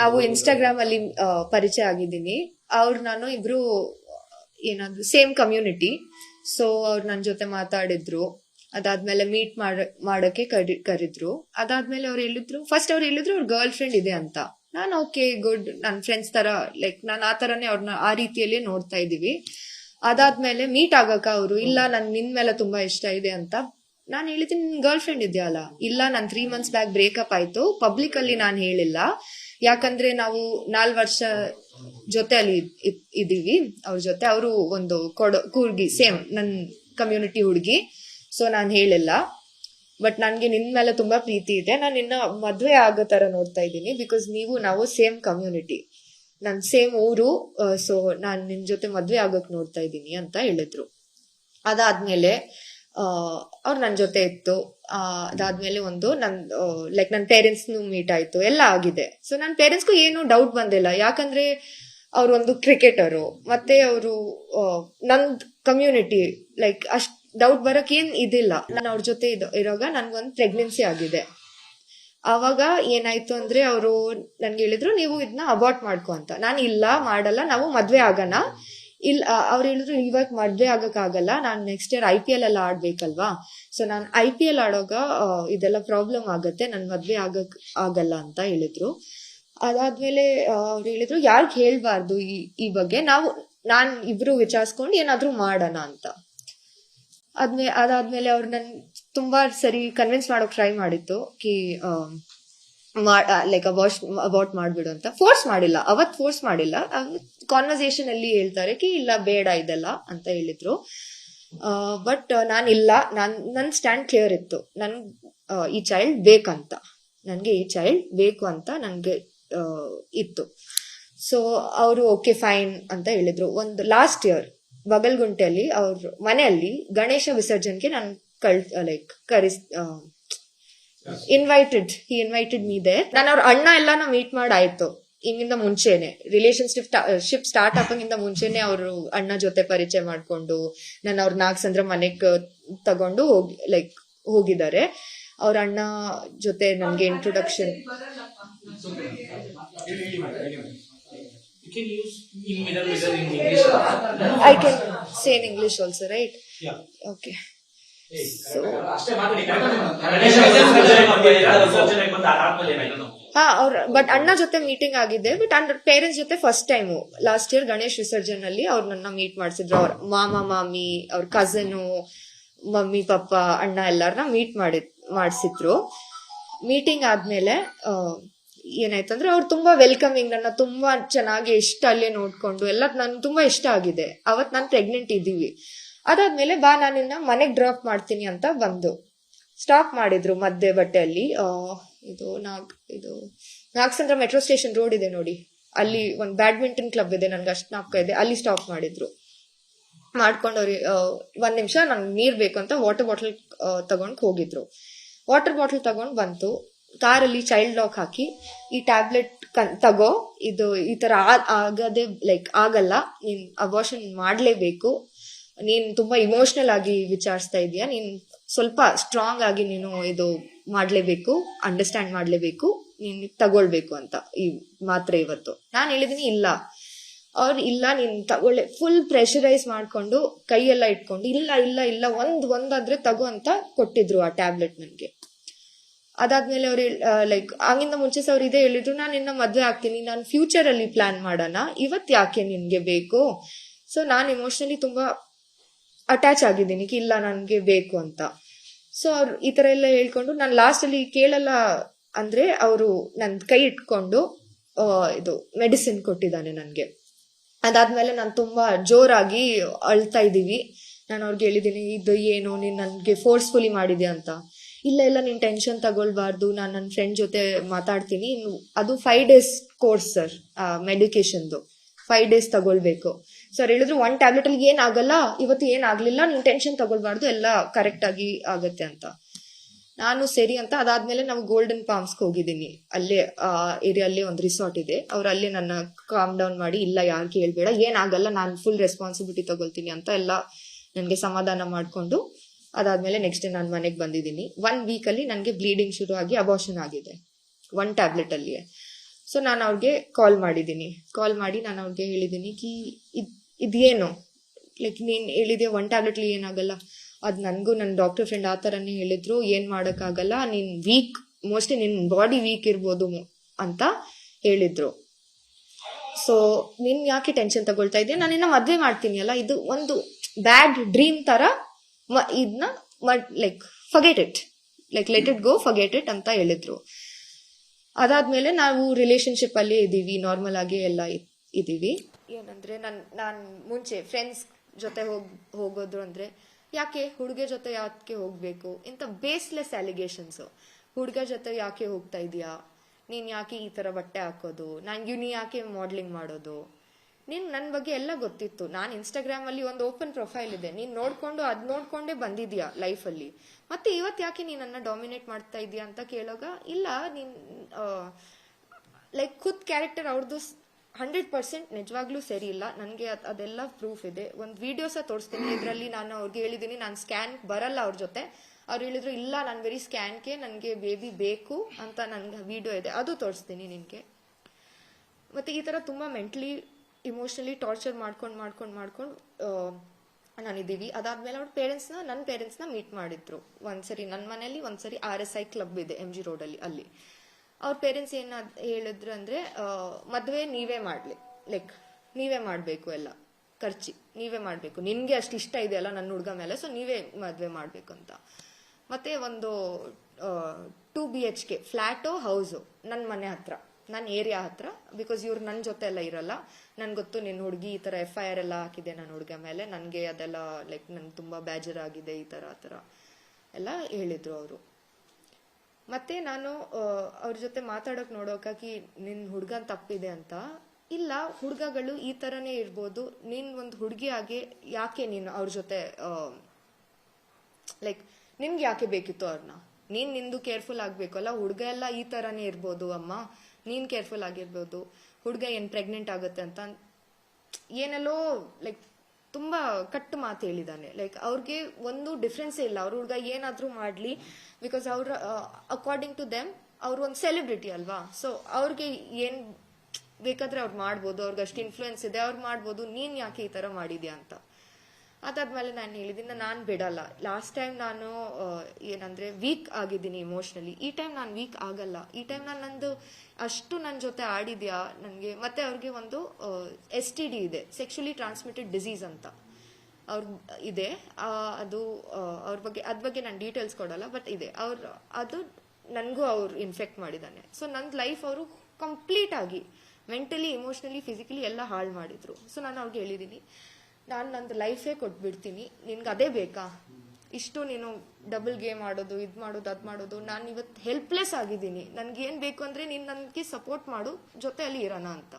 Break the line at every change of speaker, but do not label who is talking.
ನಾವು ಇನ್ಸ್ಟಾಗ್ರಾಮ್ ಅಲ್ಲಿ ಪರಿಚಯ ಆಗಿದ್ದೀನಿ. ಅವ್ರು ನಾನು ಇಬ್ರು, ಏನಾದ್ರು ಸೇಮ್ ಕಮ್ಯುನಿಟಿ ಸೊ ಅವ್ರು ನನ್ನ ಜೊತೆ ಮಾತಾಡಿದ್ರು. ಅದಾದ್ಮೇಲೆ ಮೀಟ್ ಮಾಡ, ಮಾಡೋಕೆ ಕರಿ, ಕರಿದ್ರು. ಅದಾದ್ಮೇಲೆ ಅವ್ರು ಹೇಳಿದ್ರು ಫಸ್ಟ್ ಅವ್ರು ಹೇಳಿದ್ರು ಅವ್ರ ಗರ್ಲ್ ಫ್ರೆಂಡ್ ಇದೆ ಅಂತ. ನಾನು ಓಕೆ ಗುಡ್ ನನ್ನ ಫ್ರೆಂಡ್ಸ್ ತರ ಲೈಕ್ ನಾನು ಆ ತರನೇ ಅವ್ರನ್ನ ಆ ರೀತಿಯಲ್ಲಿ ನೋಡ್ತಾ ಇದೀವಿ ಅದಾದ್ಮೇಲೆ ಮೀಟ್ ಆಗಕ ಅವರು, ಇಲ್ಲ ನನ್ ನಿನ್ ಮೇಲೆ ತುಂಬಾ ಇಷ್ಟ ಇದೆ ಅಂತ. ನಾನು ಹೇಳಿದ್ದೀನಿ, ನಿನ್ ಗರ್ಲ್ ಫ್ರೆಂಡ್ ಇದೆಯಲ್ಲ ಇಲ್ಲ, ನನ್ ತ್ರೀ ಮಂತ್ಸ್ ಬ್ಯಾಕ್ ಬ್ರೇಕಪ್ ಆಯ್ತು. ಪಬ್ಲಿಕ್ ಅಲ್ಲಿ ನಾನು ಹೇಳಿಲ್ಲ. ಯಾಕಂದ್ರೆ ನಾವು ನಾಲ್ ವರ್ಷ ಜೊತೆ ಅಲ್ಲಿ ಇದ್- ಇದೀವಿ ಅವ್ರ ಜೊತೆ ಅವರು ಒಂದು ಕೊಡ ಕೂರ್ಗಿ ಸೇಮ್ ನನ್ ಕಮ್ಯುನಿಟಿ ಹುಡುಗಿ. ಸೊ ನಾನು ಹೇಳಿಲ್ಲ. ಬಟ್ ನನ್ಗೆ ನಿನ್ ಮೇಲೆ ತುಂಬಾ ಪ್ರೀತಿ ಇದೆ. ನಾನು ನಿನ್ನ ಮದುವೆ ಆಗೋ ತರ ನೋಡ್ತಾ ಇದ್ದೀನಿ. ಬಿಕಾಸ್ ನೀವು, ನಾವು ಸೇಮ್ ಕಮ್ಯುನಿಟಿ ನನ್ ಸೇಮ್ ಊರು. ಸೊ ನಾನ್ ನಿನ್ನ ಜೊತೆ ಮದುವೆ ಆಗಕ್ ನೋಡ್ತಾ ಇದ್ದೀನಿ ಅಂತ ಹೇಳಿದ್ರು. ಅದಾದ್ಮೇಲೆ ಅವ್ರು ನನ್ನ ಜೊತೆ ಇತ್ತು ಅದಾದ್ಮೇಲೆ ಒಂದು ನನ್ ಲೈಕ್ ನನ್ನ ಪೇರೆಂಟ್ಸ್ನು ಮೀಟ್ ಆಯ್ತು, ಎಲ್ಲ ಆಗಿದೆ. ಸೊ ನನ್ನ ಪೇರೆಂಟ್ಸ್ಗೂ ಏನು ಡೌಟ್ ಬಂದಿಲ್ಲ. ಯಾಕಂದ್ರೆ ಅವ್ರು ಒಂದು ಕ್ರಿಕೆಟರು ಮತ್ತೆ ಅವರು ನಂದು ಕಮ್ಯುನಿಟಿ ಲೈಕ್ ಅಷ್ಟು ಡೌಟ್ ಬರಕ್ ಏನ್ ಇದಿಲ್ಲ. ನಾನು ಅವ್ರ ಜೊತೆ ಇರೋವಾಗ ನನ್ಗೊಂದು ಪ್ರೆಗ್ನೆನ್ಸಿ ಆಗಿದೆ. ಅವಾಗ ಏನಾಯ್ತು ಅಂದ್ರೆ ಅವರು ನನ್ಗೆ ಹೇಳಿದ್ರು, ನೀವು ಇದನ್ನ ಅಬಾರ್ಟ್ ಮಾಡ್ಕೊ ಅಂತ. ನಾನು ಇಲ್ಲ, ಮಾಡಲ್ಲ, ನಾವು ಮದ್ವೆ ಆಗೋಣ. ಇಲ್ಲ ಅವ್ರು ಹೇಳಿದ್ರು ಇವಾಗ ಮದ್ವೆ ಆಗಕ್ ಆಗಲ್ಲ ನಾನು next year I P L ಎಲ್ಲ ಆಡ್ಬೇಕಲ್ವಾ? ಸೊ ನಾನು ಐ ಪಿ ಎಲ್ ಆಡೋಗ ಇದೆಲ್ಲ ಪ್ರಾಬ್ಲಮ್ ಆಗತ್ತೆ. ನನ್ ಮದ್ವೆ ಆಗಕ್, ಆಗಲ್ಲ ಅಂತ ಹೇಳಿದ್ರು. ಅದಾದ್ಮೇಲೆ ಅವ್ರು ಹೇಳಿದ್ರು, ಯಾರ್ ಹೇಳ್ಬಾರ್ದು ಈ ಈ ಬಗ್ಗೆ? ನಾವು, ನಾನ್ ಇಬ್ರು ವಿಚಾರಿಸ್ಕೊಂಡು ಏನಾದರೂ ಮಾಡೋಣ ಅಂತ. ಅದ್ಮೇ, ಅದಾದ್ಮೇಲೆ ಅವ್ರು ನನ್ ತುಂಬಾ ಸರಿ ಕನ್ವಿನ್ಸ್ ಮಾಡೋಕ್ ಟ್ರೈ ಮಾಡಿತ್ತು ಕಿ ಲೈಕ್ ಅಬಾಟ್ ಮಾಡ್ಬಿಡು ಅಂತ. ಫೋರ್ಸ್ ಮಾಡಿಲ್ಲ. ಅವತ್ ಫೋರ್ಸ್ ಮಾಡಿಲ್ಲ. ಕಾನ್ವರ್ಸೇಷನ್ ಅಲ್ಲಿ ಹೇಳ್ತಾರೆ ಕಿ ಇಲ್ಲ ಬೇಡ ಇದೆಲ್ಲ ಅಂತ ಹೇಳಿದ್ರು. ಬಟ್ ನಾನು ಇಲ್ಲ ನಾನ್ ನನ್ ಸ್ಟ್ಯಾಂಡ್ ಕ್ಲಿಯರ್ ಇತ್ತು. ನನ್ ಈ ಚೈಲ್ಡ್ ಬೇಕಂತ. ನನಗೆ ಈ ಚೈಲ್ಡ್ ಬೇಕು ಅಂತ ನನಗೆ ಇತ್ತು. ಸೊ ಅವರು ಓಕೆ ಫೈನ್ ಅಂತ ಹೇಳಿದ್ರು. ಒಂದು ಲಾಸ್ಟ್ ಇಯರ್ ಬಗಲ್ಗುಂಟೆಯಲ್ಲಿ ಅವ್ರ ಮನೆಯಲ್ಲಿ ಗಣೇಶ ವಿಸರ್ಜನ್ಗೆ ನಾನು ಕಳ್ ಲೈಕ್ ಕರಿಸ್ ಇನ್ವೈಟೆಡ್ ಹಿ ಇನ್ವೈಟೆಡ್ ಮೀ ದೇ ನಾನು ಅವ್ರ ಅಣ್ಣ ಎಲ್ಲಾನು ಮೀಟ್ ಮಾಡಾಯ್ತು. ಹಿಂಗಿಂದ ಮುಂಚೆನೆ ರಿಲೇಶನ್ಶಿಪ್ ಶಿಪ್ ಸ್ಟಾರ್ಟ್ ಆಗೋಕ್ಕಿಂತ ಮುಂಚೆನೆ ಅವರು ಅಣ್ಣ ಜೊತೆ ಪರಿಚಯ ಮಾಡ್ಕೊಂಡು ನಾನು ಅವ್ರ ನಾಲ್ಕು ಸಂದ್ರ ಮನೆಗ್ ತಗೊಂಡು ಹೋಗಿ ಲೈಕ್ ಹೋಗಿದ್ದಾರೆ ಅವ್ರ ಅಣ್ಣ ಜೊತೆ ನನ್ಗೆ introduction. I can say in English also right. Okay
ಅಷ್ಟೇ
ಅವ್ರ ಬಟ್ ಅಣ್ಣ ಜೊತೆ ಮೀಟಿಂಗ್ ಆಗಿದೆ ಬಟ್ ಅಂಡ್ ಪೇರೆಂಟ್ಸ್ ಜೊತೆ first time last year Ganesh Visarjan ಅಲ್ಲಿ ಅವ್ರು ನನ್ನ ಮೀಟ್ ಮಾಡಿಸಿದ್ರು. ಅವ್ರ ಮಾಮ, ಮಾಮಿ, ಅವ್ರ ಕಸನು ಮಮ್ಮಿ, ಪಪ್ಪ, ಅಣ್ಣ ಎಲ್ಲಾರನ್ನ ಮೀಟ್ ಮಾಡಿ ಮಾಡಿಸಿದ್ರು. ಮೀಟಿಂಗ್ ಆದ್ಮೇಲೆ ಏನಾಯ್ತಂದ್ರೆ ಅವ್ರು ತುಂಬಾ ವೆಲ್ಕಮಿಂಗ್ ನನ್ನ ತುಂಬಾ ಚೆನ್ನಾಗಿ ಇಷ್ಟ ಅಲ್ಲೇ ನೋಡ್ಕೊಂಡು ಎಲ್ಲ ನನ್ ತುಂಬಾ ಇಷ್ಟ ಆಗಿದೆ. ಅವತ್ ನಾನು ಪ್ರೆಗ್ನೆಂಟ್ ಇದ್ದೀವಿ. ಅದಾದ್ಮೇಲೆ ಬಾ, ನಾನು ನಿನ್ನ ಮನೆಗ್ ಡ್ರಾಪ್ ಮಾಡ್ತೀನಿ ಅಂತ ಬಂದು. ಸ್ಟಾಪ್ ಮಾಡಿದ್ರು ಮಧ್ಯೆ ಬಟ್ಟೆಯಲ್ಲಿ. ಇದು ನಾಗ್, ಇದು ನಾಗಸಂದ್ರ ಮೆಟ್ರೋ ಸ್ಟೇಷನ್ ರೋಡ್ ಇದೆ ನೋಡಿ. ಅಲ್ಲಿ ಒಂದು ಬ್ಯಾಡ್ಮಿಂಟನ್ ಕ್ಲಬ್ ಇದೆ, ನನ್ಗೆ ಅಷ್ಟು ನಾಪ್ಕ ಇದೆ. ಅಲ್ಲಿ ಸ್ಟಾಪ್ ಮಾಡಿದ್ರು. ಮಾಡ್ಕೊಂಡು ಒಂದು ನಿಮಿಷ ನಂಗೆ ನೀರ್ ಬೇಕು ಅಂತ ವಾಟರ್ ಬಾಟಲ್ ತಗೊಂಡ್ ಹೋಗಿದ್ರು. ವಾಟರ್ ಬಾಟಲ್ ತಗೊಂಡ್ ಬಂತು. ಕಾರಲ್ಲಿ ಚೈಲ್ಡ್ ಲಾಕ್ ಹಾಕಿ, ಈ ಟ್ಯಾಬ್ಲೆಟ್ ತಗೋ, ಇದು ಈ ತರ ಆಗದೆ, ಲೈಕ್ ಆಗಲ್ಲ, ನೀನ್ ಅಬಾರ್ಷನ್ ಮಾಡ್ಲೇಬೇಕು. ನೀನ್ ತುಂಬಾ ಇಮೋಷನಲ್ ಆಗಿ ವಿಚಾರಿಸ್ತಾ ಇದೀಯ? ನೀನ್ ಸ್ವಲ್ಪ ಸ್ಟ್ರಾಂಗ್ ಆಗಿ ನೀನು ಇದು ಮಾಡಲೇಬೇಕು ಅಂಡರ್ಸ್ಟ್ಯಾಂಡ್ ಮಾಡಲೇಬೇಕು, ನೀನು ತಗೊಳ್ಬೇಕು ಅಂತ ಈ ಮಾತ್ರೆ ಇವತ್ತು. ನಾನು ಹೇಳಿದೀನಿ ಇಲ್ಲ. ಅವ್ರು ಇಲ್ಲ, ನೀನು ತಗೊಳ್ಳೆ ಫುಲ್ ಪ್ರೆಷರೈಸ್ ಮಾಡ್ಕೊಂಡು ಕೈಯೆಲ್ಲ ಇಟ್ಕೊಂಡು, ಇಲ್ಲ ಇಲ್ಲ ಇಲ್ಲ, ಒಂದು, ಒಂದಾದ್ರೆ ತಗೋ ಅಂತ ಕೊಟ್ಟಿದ್ರು ಆ ಟ್ಯಾಬ್ಲೆಟ್ ನನಗೆ. ಅದಾದ್ಮೇಲೆ ಅವ್ರು ಲೈಕ್ ಆಗಿಂದ ಮುಂಚೆ ಅವ್ರು ಇದೇ ಹೇಳಿದ್ರು, ನಾನು ನಿನ್ನ ಮದುವೆ ಆಗ್ತೀನಿ, ನಾನು ಫ್ಯೂಚರ್ ಅಲ್ಲಿ ಪ್ಲಾನ್ ಮಾಡೋಣ ಇವತ್ತು ಯಾಕೆ ನಿನಗೆ ಬೇಕು? ಸೊ ನಾನು ಇಮೋಷನಲಿ ತುಂಬಾ ಅಟ್ಯಾಚ್ ಆಗಿದ್ದೀನಿ, ಇಲ್ಲ, ನನಗೆ ಬೇಕು ಅಂತ. ಸೊ ಅವ್ರು ಈ ಥರ ಎಲ್ಲ ಹೇಳ್ಕೊಂಡು ನಾನು ಲಾಸ್ಟಲ್ಲಿ ಕೇಳಲ್ಲ ಅಂದರೆ ಅವರು ನನ್ನ ಕೈ ಇಟ್ಕೊಂಡು ಇದು ಮೆಡಿಸಿನ್ ಕೊಟ್ಟಿದ್ದಾನೆ ನನಗೆ. ಅದಾದಮೇಲೆ ನಾನು ತುಂಬ ಜೋರಾಗಿ ಅಳ್ತಾ ಇದ್ದೀವಿ. ನಾನು ಅವ್ರಿಗೆ ಹೇಳಿದ್ದೀನಿ, ಇದು ಏನು, ನೀನು ನನಗೆ ಫೋರ್ಸ್ಫುಲಿ ಮಾಡಿದ್ಯಾ ಅಂತ. ಇಲ್ಲ ಇಲ್ಲ, ನೀನು ಟೆನ್ಷನ್ ತಗೊಳ್ಬಾರ್ದು, ನಾನು ನನ್ನ ಫ್ರೆಂಡ್ ಜೊತೆ ಮಾತಾಡ್ತೀನಿ. ಅದು ಫೈವ್ ಡೇಸ್ ಕೋರ್ಸ್ ಸರ್ ಮೆಡಿಕೇಶನ್ದು ಫೈವ್ ಡೇಸ್ ತಗೊಳ್ಬೇಕು. ಸರ್, ಹೇಳಿದ್ರು ಒನ್ ಟ್ಯಾಬ್ಲೆಟ್ ಅಲ್ಲಿ ಏನಾಗಲ್ಲ, ಇವತ್ತು ಏನಾಗ್ಲಿಲ್ಲ, ನೀವು ಟೆನ್ಷನ್ ತಗೊಳ್ಬಾರ್ದು, ಎಲ್ಲ ಕರೆಕ್ಟ್ ಆಗಿ ಆಗತ್ತೆ ಅಂತ. ನಾನು ಸರಿ ಅಂತ ಅದಾದ್ಮೇಲೆ ನಾವು ಗೋಲ್ಡನ್ ಪಾಮ್ಸ್ಗೆ ಹೋಗಿದ್ದೀನಿ. ಅಲ್ಲೇ, ಆ, ಏರಿಯಲ್ಲಿ ಒಂದು ರಿಸಾರ್ಟ್ ಇದೆ. ಅವ್ರು ಅಲ್ಲೇ ನನ್ನ ಕಾಮ್ ಡೌನ್ ಮಾಡಿ, ಇಲ್ಲ ಯಾರು ಕೇಳ್ಬೇಡ, ಏನಾಗಲ್ಲ, ನಾನು ಫುಲ್ ರೆಸ್ಪಾನ್ಸಿಬಿಲಿಟಿ ತಗೊಳ್ತೀನಿ ಅಂತ ಎಲ್ಲ ನನಗೆ ಸಮಾಧಾನ ಮಾಡಿಕೊಂಡು, ಅದಾದ್ಮೇಲೆ ನೆಕ್ಸ್ಟ್ ಡೇ ನಾನು ಮನೆಗೆ ಬಂದಿದ್ದೀನಿ. ಒನ್ ವೀಕಲ್ಲಿ ನನಗೆ ಬ್ಲೀಡಿಂಗ್ ಶುರು ಆಗಿ ಅಬಾರ್ಷನ್ ಆಗಿದೆ. ಒನ್ ಟ್ಯಾಬ್ಲೆಟ್ ಅಲ್ಲಿ ಸೊ ನಾನು ಅವ್ರಿಗೆ ಕಾಲ್ ಮಾಡಿದ್ದೀನಿ. ಕಾಲ್ ಮಾಡಿ ನಾನು ಅವ್ರಿಗೆ ಹೇಳಿದ್ದೀನಿ, ಕಿ, ಇದ್ ಇದೇನು? ಲೈಕ್ ನೀನು ಹೇಳಿದೆ ಒನ್ ಟ್ಯಾಬ್ಲೆಟ್ಲಿ ಏನಾಗಲ್ಲ? ಅದು ನನಗೂ ನನ್ನ ಡಾಕ್ಟರ್ ಫ್ರೆಂಡ್ ಆ ಥರನೇ ಹೇಳಿದ್ರು, ಏನು ಮಾಡೋಕ್ಕಾಗಲ್ಲ? ನೀನು ವೀಕ್ ಮೋಸ್ಟ್ಲಿ ನಿನ್ನ ಬಾಡಿ ವೀಕ್ ಇರ್ಬೋದು ಅಂತ ಹೇಳಿದ್ರು. ಸೊ ನೀನ್ ಯಾಕೆ ಟೆನ್ಷನ್ ತಗೊಳ್ತಾ ಇದೆಯಾ? ನಾನು ಇನ್ನು ಮದ್ವೆ ಮಾಡ್ತೀನಿ ಅಲ್ಲ? ಇದು ಒಂದು ಬ್ಯಾಡ್ ಡ್ರೀಮ್ ಮ- ಇದನ್ನ like forget it like let it go forget it ಅಂತ ಹೇಳಿದ್ರು. ಅದಾದ್ಮೇಲೆ ನಾವು ರಿಲೇಶನ್ಶಿಪ್ ಅಲ್ಲಿ ಇದೀವಿ ನಾರ್ಮಲ್ ಆಗಿ ಎಲ್ಲ ಇದ್ದೀವಿ ಏನಂದ್ರೆ ನನ್, ನಾನ್ ಮುಂಚೆ ಫ್ರೆಂಡ್ಸ್ ಜೊತೆ ಹೋಗ್, ಹೋಗೋದ್ರು ಅಂದ್ರೆ, ಯಾಕೆ? ಹುಡುಗ ಜೊತೆ ಯಾಕೆ ಹೋಗ್ಬೇಕು? ಇಂಥ ಬೇಸ್ಲೆಸ್ ಅಲಿಗೇಷನ್ಸ್ ಹುಡುಗ ಜೊತೆ ಯಾಕೆ ಹೋಗ್ತಾ ಇದೀಯಾ ನೀನ್ ಯಾಕೆ ಈ ತರ ಬಟ್ಟೆ ಹಾಕೋದು? ನಾನ್ ನೀ ಯಾಕೆ ಮಾಡ್ಲಿಂಗ್ ಮಾಡೋದು? ನೀನು ನನ್ನ ಬಗ್ಗೆ ಎಲ್ಲ ಗೊತ್ತಿತ್ತು. ನಾನು ಇನ್ಸ್ಟಾಗ್ರಾಮ್ ಅಲ್ಲಿ ಒಂದು ಓಪನ್ ಪ್ರೊಫೈಲ್ ಇದೆ. ನೀನ್ ನೋಡ್ಕೊಂಡು, ಅದ್ ನೋಡ್ಕೊಂಡೇ ಬಂದಿದ್ಯಾ ಲೈಫ್ ಅಲ್ಲಿ? ಮತ್ತೆ ಇವತ್ ಯಾಕೆ ನೀನ್ ನನ್ನ ಡಾಮಿನೇಟ್ ಮಾಡ್ತಾ ಇದೀಯಾ ಅಂತ ಕೇಳೋಗ, ಇಲ್ಲ, ನೀನ್ ಲೈಕ್ ಖುದ್ ಕ್ಯಾರೆಕ್ಟರ್ ಅವ್ರದ್ದು ಹಂಡ್ರೆಡ್ ಪರ್ಸೆಂಟ್ ನಿಜವಾಗ್ಲೂ ಸರಿ ಇಲ್ಲ ನನಗೆ ಅದೆಲ್ಲ ಪ್ರೂಫ್ ಇದೆ. ಒಂದು ವಿಡಿಯೋಸ ತೋರಿಸ್ತೀನಿ. ಇದರಲ್ಲಿ ನಾನು ಅವ್ರಿಗೆ ಹೇಳಿದ್ದೀನಿ ನಾನು ಸ್ಕ್ಯಾನ್ ಬರಲ್ಲ ಅವ್ರ ಜೊತೆ. ಅವ್ರು ಹೇಳಿದ್ರು, ಇಲ್ಲ, ನಾನು ಬರೀ ಸ್ಕ್ಯಾನ್ಗೆ ನನಗೆ ಬೇಬಿ ಬೇಕು ಅಂತ ನನ್ಗೆ ವಿಡಿಯೋ ಇದೆ. ಅದು ತೋರಿಸ್ತೀನಿ ನಿನಗೆ. ಮತ್ತೆ ಈ ತರ ತುಂಬಾ ಮೆಂಟ್ಲಿ ಇಮೋಷನಲಿ ಟಾರ್ಚರ್ ಮಾಡ್ಕೊಂಡು ಮಾಡ್ಕೊಂಡು ಮಾಡ್ಕೊಂಡು ನಾನಿದ್ದೀವಿ. ಅದಾದ್ಮೇಲೆ ಅವ್ರ ಪೇರೆಂಟ್ಸ್ನ ನನ್ನ ಪೇರೆಂಟ್ಸ್ನ ಮೀಟ್ ಮಾಡಿದ್ರು. ಒಂದ್ಸರಿ ನನ್ನ ಮನೇಲಿ ಒಂದ್ಸರಿ ಆರ್ ಎಸ್ ಐ ಕ್ಲಬ್ ಇದೆ ಎಂ ಜಿ ರೋಡಲ್ಲಿ ಅಲ್ಲಿ. ಅವ್ರ ಪೇರೆಂಟ್ಸ್ ಏನ ಹೇಳಿದ್ರು ಅಂದ್ರೆ ಮದುವೆ ನೀವೇ ಮಾಡ್ಲಿ. ಲೈಕ್ ನೀವೇ ಮಾಡ್ಬೇಕು ಎಲ್ಲ. ಖರ್ಚಿ. ನೀವೇ ಮಾಡ್ಬೇಕು. ನಿನ್ಗೆ ಅಷ್ಟು ಇಷ್ಟ ಇದೆಯಲ್ಲ ನನ್ನ ಹುಡುಗ ಮೇಲೆ ಸೊ ನೀವೇ ಮದ್ವೆ ಮಾಡ್ಬೇಕು ಅಂತ. ಮತ್ತೆ ಒಂದು two B H K flat house ನನ್ನ ಮನೆ ಹತ್ರ ನನ್ನ ಏರಿಯಾ ಹತ್ರ ಬಿಕಾಸ್ ಇವ್ರು ನನ್ನ ಜೊತೆ ಎಲ್ಲ ಇರಲ್ಲ. ನನ್ಗೆ ಗೊತ್ತು ನಿನ್ನ ಹುಡುಗಿ ಈ ಥರ ಎಫ್ ಐ ಆರ್ ಎಲ್ಲ ಹಾಕಿದೆ ನನ್ನ ಹುಡುಗ ಮೇಲೆ. ನನಗೆ ಅದೆಲ್ಲ ಲೈಕ್ ನನ್ಗೆ ತುಂಬ ಬೇಜಾರಾಗಿದೆ ಈ ಥರ ಆ ಥರ ಎಲ್ಲ ಹೇಳಿದ್ರು ಅವರು. ಮತ್ತೆ ನಾನು ಅವ್ರ ಜೊತೆ ಮಾತಾಡೋಕ್ ನೋಡೋಕಾಗಿ ನಿನ್ ಹುಡ್ಗನ್ ತಪ್ಪಿದೆ ಅಂತ. ಇಲ್ಲ, ಹುಡುಗಗಳು ಈ ತರನೇ ಇರ್ಬೋದು. ನೀನ್ ಒಂದು ಹುಡುಗಿ ಆಗಿ ಯಾಕೆ ನೀನು ಅವ್ರ ಜೊತೆ ಲೈಕ್ ನಿನ್ಗೆ ಯಾಕೆ ಬೇಕಿತ್ತು ಅವ್ರನ್ನ ನೀನ್ ನಿಂದು ಕೇರ್ಫುಲ್ ಆಗ್ಬೇಕು ಅಲ್ಲ? ಹುಡುಗ ಎಲ್ಲ ಈ ತರನೇ ಇರ್ಬೋದು ಅಮ್ಮ. ನೀನ್ ಕೇರ್ಫುಲ್ ಆಗಿರ್ಬೋದು. ಹುಡುಗ ಏನ್ ಪ್ರೆಗ್ನೆಂಟ್ ಆಗುತ್ತೆ ಅಂತ. ಏನೆಲ್ಲೋ ಲೈಕ್ ತುಂಬಾ ಕಟ್ಟು ಮಾತು ಹೇಳಿದಾನೆ ಲೈಕ್ ಅವ್ರಿಗೆ ಒಂದು ಡಿಫ್ರೆನ್ಸ್ ಇಲ್ಲ. ಅವ್ರ ಹುಡುಗ ಏನಾದರೂ ಮಾಡ್ಲಿ ಬಿಕಾಸ್ ಅವ್ರ ಅಕಾರ್ಡಿಂಗ್ ಟು ದೆಮ್ ಅವ್ರು ಒಂದು ಸೆಲೆಬ್ರಿಟಿ ಅಲ್ವಾ? ಸೊ ಅವ್ರಿಗೆ ಏನ್ ಬೇಕಾದ್ರೆ ಅವ್ರು ಮಾಡ್ಬೋದು ಅವ್ರಿಗೆ ಅಷ್ಟು ಇನ್ಫ್ಲೂಯೆನ್ಸ್ ಇದೆ, ಅವ್ರು ಮಾಡ್ಬೋದು, ನೀನು ಯಾಕೆ ಈ ತರ ಮಾಡಿದ್ಯಾ ಅಂತ. ಅದಾದ್ಮೇಲೆ ನಾನು ಹೇಳಿದ್ದೀನಿ ನಾನು ಬಿಡಲ್ಲ. ಲಾಸ್ಟ್ ಟೈಮ್ ನಾನು ಏನಂದ್ರೆ ವೀಕ್ ಆಗಿದ್ದೀನಿ ಇಮೋಷ್ನಲಿ ಈ ಟೈಮ್ ನಾನು ವೀಕ್ ಆಗಲ್ಲ. ಈ ಟೈಮ್ ನಾನು ನಂದು ಅಷ್ಟು ನನ್ನ ಜೊತೆ ಆಡಿದ್ಯಾ? ನನಗೆ ಮತ್ತೆ ಅವ್ರಿಗೆ ಒಂದು ಎಸ್ ಟಿ ಡಿ ಇದೆ. ಸೆಕ್ಷುಲಿ ಟ್ರಾನ್ಸ್ಮಿಟೆಡ್ ಡಿಸೀಸ್ ಅಂತ. ಅವ್ರ ಇದೆ. ಅದು ಅವ್ರ ಬಗ್ಗೆ, ಅದ್ ಬಗ್ಗೆ ನಾನು ಡೀಟೇಲ್ಸ್ ಕೊಡಲ್ಲ ಬಟ್ ಇದೆ. ಅವ್ರ, ಅದು ನನಗೂ ಅವ್ರು ಇನ್ಫೆಕ್ಟ್ ಮಾಡಿದ್ದಾನೆ. ಸೊ ನನ್ನ ಲೈಫ್ ಅವರು ಕಂಪ್ಲೀಟ್ ಆಗಿ ಮೆಂಟಲಿ ಇಮೋಷ್ನಲಿ ಫಿಸಿಕಲಿ ಎಲ್ಲ ಹಾಳು ಮಾಡಿದ್ರು. ಸೊ ನಾನು ಅವ್ರಿಗೆ ಹೇಳಿದ್ದೀನಿ ನಾನು ನಂದು ಲೈಫೇ ಕೊಟ್ಬಿಡ್ತೀನಿ. ನಿನ್ಗೆ ಅದೇ ಬೇಕಾ? ಇಷ್ಟು ನೀನು ಡಬಲ್ ಗೇಮ್ ಆಡೋದು, ಇದು ಮಾಡೋದು, ಅದು ಮಾಡೋದು. ನಾನು ಇವತ್ತು ಹೆಲ್ಪ್ಲೆಸ್ ಆಗಿದ್ದೀನಿ. ನನಗೇನು ಬೇಕು ಅಂದರೆ ನೀನು ನನಗೆ ಸಪೋರ್ಟ್ ಮಾಡು. ಜೊತೆಯಲ್ಲಿ ಇರೋಣ ಅಂತ.